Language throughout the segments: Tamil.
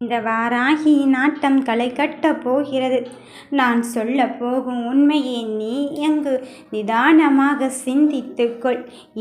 இந்த வாராகி நாட்டம் களை கட்டப் போகிறது. நான் சொல்ல போகும் உண்மையை நீ எங்கு நிதானமாக சிந்தித்துக்கொள்.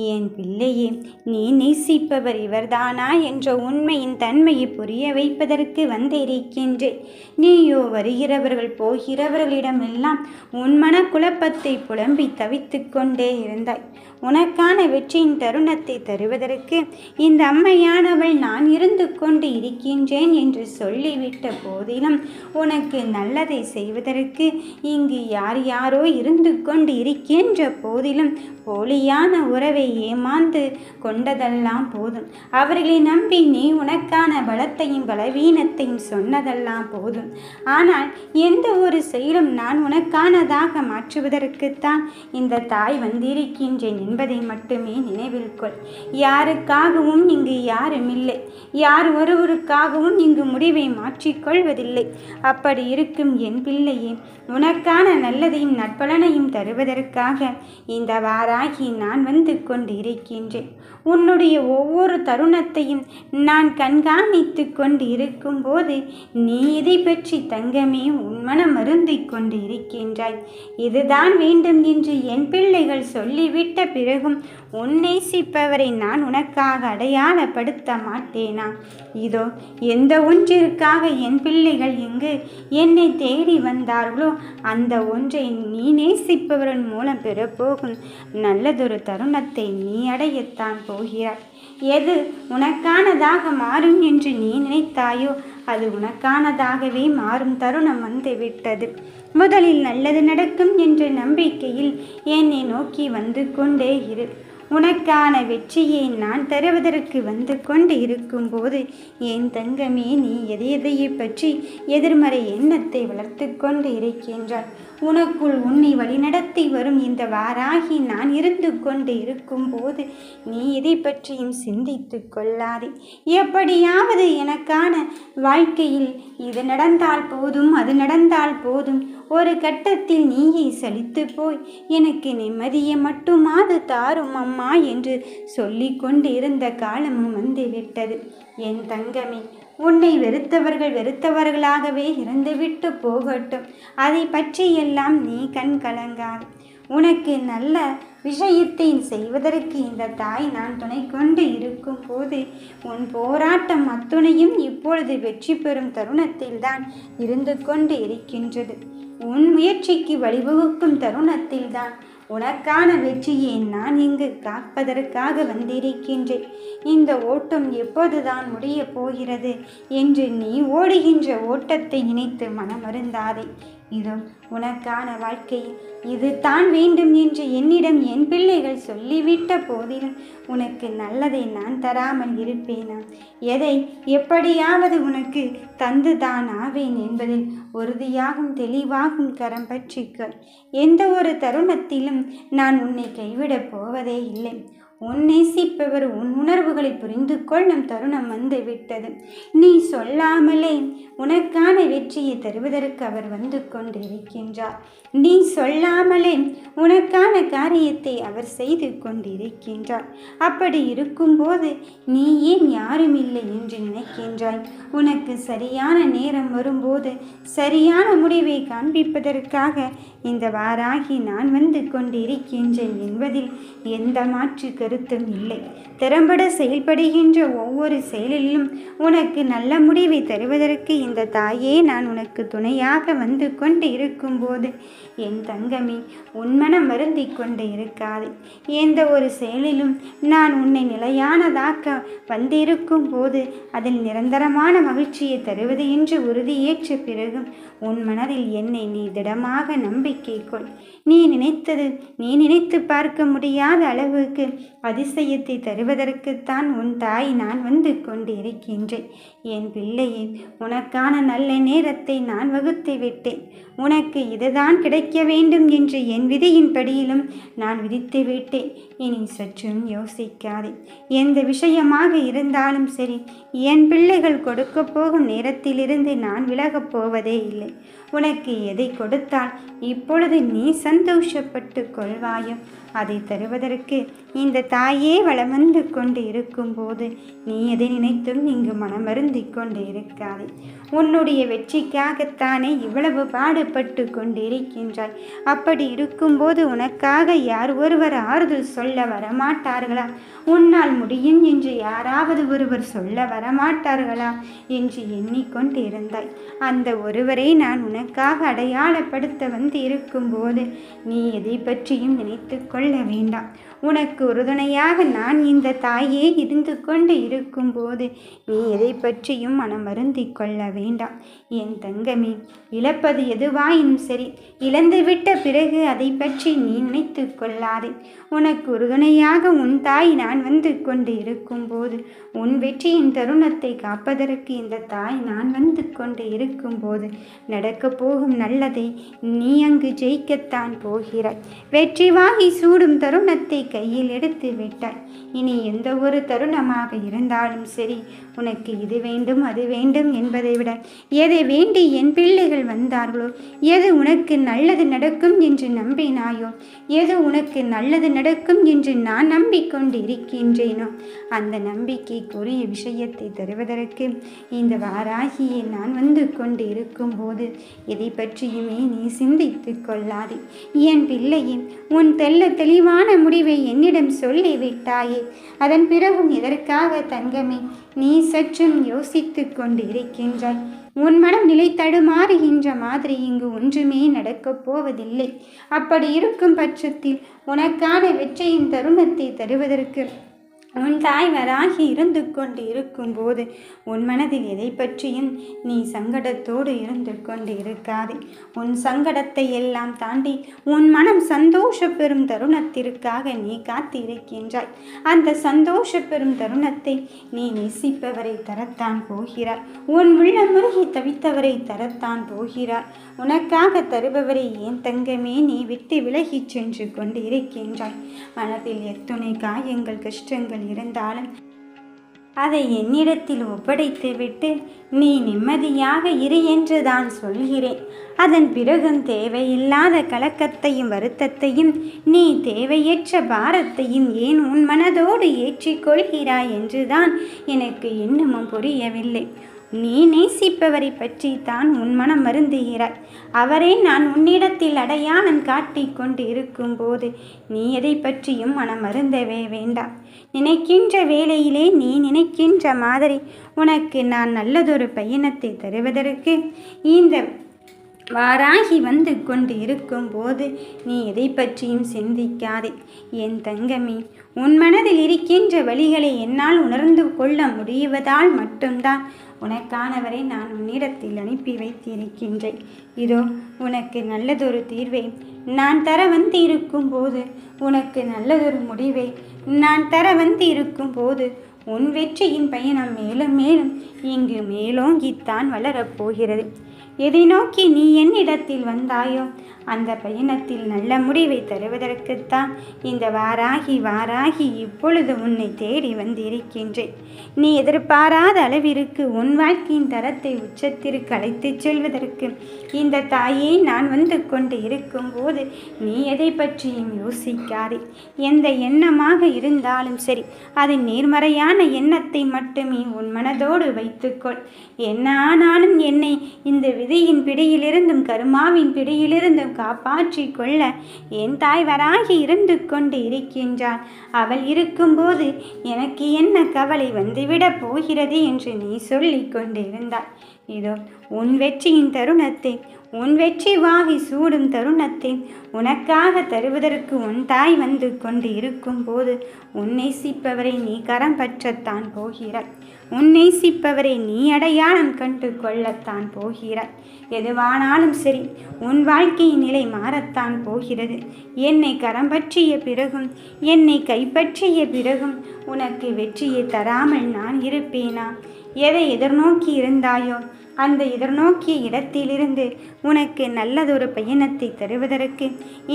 என் பிள்ளையே நீ நேசிப்பவர் இவர்தானா என்ற உண்மையின் தன்மையை புரிய வைப்பதற்கு வந்திருக்கின்றேன் நீயோ வருகிறவர்கள் போகிறவர்களிடமெல்லாம் உன் மன குழப்பத்தை புலம்பி தவித்து கொண்டே இருந்தாய். உனக்கான வெற்றியின் தருணத்தை தருவதற்கு இந்த அம்மையானவள் நான் இருந்து கொண்டு இருக்கின்றேன் என்று சொல்லிவிட்ட போதிலும் உனக்கு நல்லதை செய்வதற்கு இங்கு யார் யாரோ இருந்து கொண்டு இருக்கின்ற போதிலும் போலியான உறவை ஏமாந்து கொண்டதெல்லாம் போதும். அவர்களை நம்பி நீ உனக்கான பலத்தையும் பலவீனத்தையும் சொன்னதெல்லாம் போதும். ஆனால் எந்த ஒரு செயலும் நான் உனக்கானதாக மாற்றுவதற்குத்தான் இந்த தாய் வந்திருக்கின்றேன் என்பதை மட்டுமே நினைவில் கொள். யாருக்காகவும் இங்கு யாரும் இல்லை யார் ஒருவருக்காகவும் இங்கு முடிவை மாற்றிக்கொள்வதில்லை அப்படி இருக்கும் என் பிள்ளையே உனக்கான நல்லதையும் நற்பலனையும் தருவதற்காக இந்த வாராகி நான் வந்து கொண்டு இருக்கின்றேன் உன்னுடைய ஒவ்வொரு தருணத்தையும் நான் கண்காணித்து கொண்டு இருக்கும்போது நீ இதை பற்றி தங்கமே உன் மனம் அருந்திக் கொண்டு இருக்கின்றாய் இதுதான் வேண்டும் என்று என் பிள்ளைகள் சொல்லிவிட்ட பிறகும் உன்னேசிப்பவரை நான் உனக்காக அடையாளப்படுத்த மாட்டேனா? இதோ எந்த ஒன்றிற்காக என் பிள்ளைகள் இங்கு என்னை தேடி வந்தார்களோ அந்த ஒன்றை நீ நேசிப்பவரின் மூலம் பெறப்போகும். நல்லதொரு தருணத்தை நீ அடையத்தான் போகிறாய். எது உனக்கானதாக மாறும் என்று நீ நினைத்தாயோ அது உனக்கானதாகவே மாறும் தருணம் வந்துவிட்டது. முதலில் நல்லது நடக்கும் என்ற நம்பிக்கையில் என்னை நோக்கி வந்து கொண்டே இரு. உனக்கான வெற்றியை நான் தருவதற்கு வந்து கொண்டு இருக்கும்போது என் தங்கமே நீ எதை எதையை பற்றி எதிர்மறை எண்ணத்தை வளர்த்து கொண்டு இருக்கின்றாய்? உனக்குள் உன்னை வழிநடத்தி வரும் இந்த வாராகி நான் இருந்து கொண்டு இருக்கும்போது நீ எதை பற்றியும் சிந்தித்து கொள்ளாதே. எப்படியாவது எனக்கான வாழ்க்கையில் இது நடந்தால் போதும் அது நடந்தால் போதும். ஒரு கட்டத்தில் நீயே சலித்து போய் எனக்கு நிம்மதியை மட்டுமாது தாரும் அம்மா என்று சொல்லி கொண்டிருந்த காலமும் வந்துவிட்டது என் தங்கமே உன்னை வெறுத்தவர்கள் வெறுத்தவர்களாகவே இருந்துவிட்டு போகட்டும். அதை பற்றியெல்லாம் நீ கண் கலங்காது. உனக்கு நல்ல விஷயத்தை செய்வதற்கு இந்த தாய் நான் துணை கொண்டு இருக்கும் போது உன் போராட்டம் அத்துணையும் இப்பொழுது வெற்றி பெறும் தருணத்தில்தான் இருந்து கொண்டு இருக்கின்றது. உன் முயற்சிக்கு வழிவகுக்கும் தருணத்தில்தான் உனக்கான வெற்றியை நான் இங்கு காப்பதற்காக வந்திருக்கின்றேன். இந்த ஓட்டம் எப்போதுதான் முடியப் போகிறது என்று நீ ஓடுகின்ற ஓட்டத்தை நினைத்து மனமருந்தாதே. இதோ உனக்கான வாழ்க்கையில் இது தான் வேண்டும் என்று என்னிடம் என் பிள்ளைகள் சொல்லிவிட்ட போதிலும் உனக்கு நல்லதை நான் தராமல் இருப்பேனா? எதை எப்படியாவது உனக்கு தந்துதான் ஆவேன் என்பதில் உறுதியாகும் தெளிவாகும் கரம் பற்றிக்க எந்த ஒரு தருணத்திலும் நான் உன்னை கைவிடப் போவதே இல்லை. உன் நேசிப்பவர் உன் உணர்வுகளை புரிந்து கொள்ளும் தருணம் வந்து விட்டது. நீ சொல்லாமலே உனக்கான வெற்றியை தருவதற்கு அவர் வந்து கொண்டிருக்கின்றார். நீ சொல்லாமலே உனக்கான காரியத்தை அவர் செய்து கொண்டிருக்கின்றார். அப்படி இருக்கும்போது நீ ஏன் யாரும் இல்லை என்று நினைக்கின்றாய்? உனக்கு சரியான நேரம் வரும்போது சரியான முடிவை காண்பிப்பதற்காக இந்த வாராகி நான் வந்து கொண்டிருக்கின்றேன் என்பதில் எந்த மாற்று கருத்தும் இல்லை. திறம்பட செயல்படுகின்ற ஒவ்வொரு செயலிலும் உனக்கு நல்ல முடிவை தருவதற்கு இந்த தாயே நான் உனக்கு துணையாக வந்து கொண்டு இருக்கும்போது என் தங்கமே உன்மனம் வருந்தி கொண்டு இருக்காது. எந்த ஒரு செயலிலும் நான் உன்னை நிலையானதாக்க வந்திருக்கும் போது அதில் நிரந்தரமான மகிழ்ச்சியை தருவது என்று உறுதியேற்ற பிறகும் உன் மனதில் என்னை நீ திடமாக நம்பிக்கை கொள். நீ நினைத்தது நீ நினைத்து பார்க்க முடியாத அளவுக்கு அதிசயத்தை தருவதற்குத்தான் உன் தாய் நான் வந்து கொண்டிருக்கின்றேன். என் பிள்ளையே உனக்கான நல்ல நேரத்தை நான் வகுத்து விட்டேன். உனக்கு இதுதான் கிடைக்க வேண்டும் என்று என் விதியின்படியிலும் நான் விதித்து விட்டேன். இனி சற்றும் யோசிக்காதே. எந்த விஷயமாக இருந்தாலும் சரி என் பிள்ளைகள் கொடுக்க போகும் நேரத்திலிருந்து நான் விலகப் போவதே இல்லை. உனக்கு எதை கொடுத்தால் இப்பொழுது நீ சந்தோஷப்பட்டு கொள்வாயோ? அதை தருவதற்கு இந்த தாயே வளம் வந்து கொண்டு இருக்கும்போது நீ எதை நினைத்தும் இங்கு மனமருந்தி கொண்டு இருக்காதே. உன்னுடைய வெற்றிக்காகத்தானே இவ்வளவு பாடுபட்டு கொண்டு இருக்கின்றாய் அப்படி இருக்கும்போது உனக்காக யார் ஒருவர் ஆறுதல் சொல்ல வரமாட்டார்களா? உன்னால் முடியும் என்று யாராவது ஒருவர் சொல்ல வரமாட்டார்களா? என்று எண்ணிக்கொண்டு இருந்தாய் அந்த ஒருவரை நான் உனக்காக அடையாளப்படுத்த வந்து இருக்கும்போது நீ எதை பற்றியும் நினைத்து கொள்ள வேண்டாம் உனக்கு உறுதுணையாக நான் இந்த தாயே இருந்து கொண்டு இருக்கும்போது நீ எதை பற்றியும் மனமருந்தி கொள்ள வேண்டாம். என் தங்கமே இழப்பது எதுவாயினும் சரி. இழந்துவிட்ட பிறகு அதை பற்றி நீ நினைத்து கொள்ளாதே. உனக்கு உறுதுணையாக உன் தாய் நான் வந்து கொண்டு இருக்கும்போது உன் வெற்றியின் தருணத்தை காப்பதற்கு இந்த தாய் நான் வந்து கொண்டு இருக்கும்போது நடக்கப் போகும் நல்லதை நீ அங்கு ஜெயிக்கத்தான் போகிறாய். வெற்றி வாகி சூடும் தருணத்தை கையில் எடுத்து விட்டாய். இனி எந்த ஒரு தருணமாக இருந்தாலும் சரி உனக்கு இது வேண்டும் அது வேண்டும் என்பதை விட எதை வேண்டி என் பிள்ளைகள் வந்தார்களோ எது உனக்கு நல்லது நடக்கும் என்று நம்பினாயோ எது உனக்கு நல்லது நடக்கும் என்று நான் நம்பிக்கொண்டு இருக்கின்றேனோ அந்த நம்பிக்கைக்குரிய விஷயத்தை தருவதற்கு இந்த வாராகியை நான் வந்து கொண்டு இருக்கும்போது எதை பற்றியுமே நீ சிந்தித்து கொள்ளாதே. என் பிள்ளையின் உன் தெல்ல தெளிவான முடிவை என்னிடம் சொல்லிவிட்டாயே அதன் பிறகும் எதற்காக தங்கமே? நீ சற்றும் யோசித்து கொண்டு இருக்கின்றாய் உன் மனம் நிலை தடுமாறுகின்ற மாதிரி இங்கு ஒன்றுமே நடக்கப் போவதில்லை. அப்படி இருக்கும் பட்சத்தில் உனக்கான வெற்றியின் தருணத்தை தருவதற்கு உன் தாய் வராகி இருந்து கொண்டு இருக்கும்போது உன் மனதில் எதை பற்றியும் நீ சங்கடத்தோடு இருந்து கொண்டு இருக்காதே உன் சங்கடத்தை எல்லாம் தாண்டி உன் மனம் சந்தோஷ பெறும் தருணத்திற்காக நீ காத்திருக்கின்றாய். அந்த சந்தோஷ பெறும் தருணத்தை நீ நேசிப்பவரை தரத்தான் போகிறார் உன் உள்ள முருகி தவித்தவரை தரத்தான் போகிறார் உனக்காக தருபவரை ஏன் தங்கமே நீ விட்டு விலகிச் சென்று கொண்டு இருக்கின்றாய் மனதில் எத்துணை காயங்கள் கஷ்டங்கள் இருந்தாலும் அதை என்னிடத்தில் ஒப்படைத்துவிட்டு நீ நிம்மதியாக இரு என்று தான் சொல்கிறேன். அதன் பிறகும் தேவையில்லாத கலக்கத்தையும் வருத்தத்தையும் நீ தேவையற்ற பாரத்தையும் ஏன் உன் மனதோடு ஏற்றிக்கொள்கிறாய் என்றுதான் எனக்கு இன்னமும் புரியவில்லை. நீ நேசிப்பவரை பற்றி தான் உன் மனம் வருந்துகிறாய். அவரை நான் உன்னிடத்தில் அடையாளம் காட்டி கொண்டு இருக்கும்போது நீ எதை பற்றியும் மனம் மருந்தவே வேண்டாம். நினைக்கின்ற வேளையிலே நீ நினைக்கின்ற மாதிரி உனக்கு நான் நல்லதொரு பயணத்தை தருவதற்கு இந்த வாராகி வந்து கொண்டு இருக்கும்போது நீ எதை பற்றியும் சிந்திக்காதே. என் தங்கமே உன் மனதில் இருக்கின்ற வழிகளை என்னால் உணர்ந்து கொள்ள முடிவதால் மட்டும்தான் உனக்கானவரை நான் உன்னிடத்தில் அனுப்பி வைத்திருக்கின்றேன். இதோ உனக்கு நல்லதொரு தீர்வை. நான் தர வந்து இருக்கும்போது உனக்கு நல்லதொரு முடிவை. நான் தர வந்து இருக்கும்போது உன் வெற்றியின் பயணம் மேலும் மேலும் இங்கு மேலோங்கித்தான் வளரப்போகிறது. எதை நோக்கி நீ என்னிடத்தில் வந்தாயோ அந்த பயணத்தில் நல்ல முடிவை தருவதற்குத்தான் இந்த வாராகி வாராகி இப்பொழுது உன்னை தேடி வந்திருக்கின்றேன். நீ எதிர்பாராத அளவிற்கு உன் வாழ்க்கையின் தரத்தை உச்சத்திற்கு அழைத்துச் செல்வதற்கு இந்த தாயை நான் வந்து கொண்டு இருக்கும்போது நீ எதை பற்றியும் யோசிக்காதே. எந்த எண்ணமாக இருந்தாலும் சரி அது நேர்மறையான எண்ணத்தை மட்டுமே உன் மனதோடு வைத்துக்கொள். என்ன ஆனாலும் என்னை இந்த விதியின் பிடியிலிருந்தும் கருமாவின் பிடியிலிருந்தும் காப்பாற்றி கொள்ள என் தாய் வராகி இருந்து கொண்டு இருக்கின்றாள் அவள் இருக்கும்போது எனக்கு என்ன கவலை வந்துவிடப் போகிறது என்று நீ சொல்லி கொண்டிருந்தாள் இதோ உன் வெற்றியின் தருணத்தை உன் வெற்றி வாகி சூடும் தருணத்தை உனக்காக தருவதற்கு உன் தாய் வந்து கொண்டு இருக்கும் போது உன் நேசிப்பவரை நீ கரம் பற்றத்தான் போகிறாய். உன் நேசிப்பவரை நீ அடையாளம் கண்டு கொள்ளத்தான் போகிறாய். எதுவானாலும் சரி உன் வாழ்க்கையின் நிலை மாறத்தான் போகிறது. என்னை கரம் பற்றிய பிறகும் என்னை கைப்பற்றிய பிறகும் உனக்கு வெற்றியை தராமல் நான் இருப்பேனா? எதை எதிர்நோக்கி இருந்தாயோ அந்த எதிர்நோக்கிய இடத்திலிருந்து உனக்கு நல்லதொரு பயணத்தை தருவதற்கு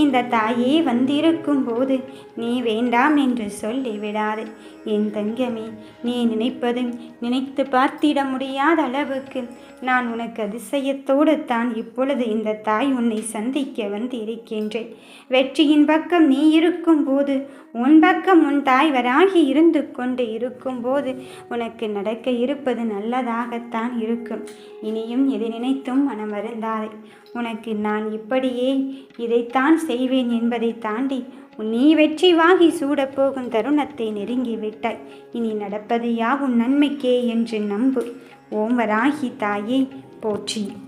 இந்த தாயே வந்திருக்கும் போது நீ வேண்டாம் என்று சொல்லிவிடாது. என் தங்கமே நீ நினைப்பது நினைத்து பார்த்திட முடியாத அளவுக்கு நான் உனக்கு அதிசயத்தோடு தான் இப்பொழுது இந்த தாய் உன்னை சந்திக்க வந்து இருக்கின்றேன் வெற்றியின் பக்கம் நீ இருக்கும்போது உன் பக்கம் உன் தாய் வராகி இருந்து கொண்டு இருக்கும்போது உனக்கு நடக்க இருப்பது நல்லதாகத்தான் இருக்கும். இனியும் எதை நினைத்தும் மனம் வருந்தாதே. உனக்கு நான் இப்படியே இதைத்தான் செய்வேன் என்பதை தாண்டி நீ வெற்றி வாகி சூடப்போகும் தருணத்தை நெருங்கி விட்டாய். இனி நடப்பது யாவும் நன்மைக்கே என்று நம்பு. ஓம் வராகி போற்றி.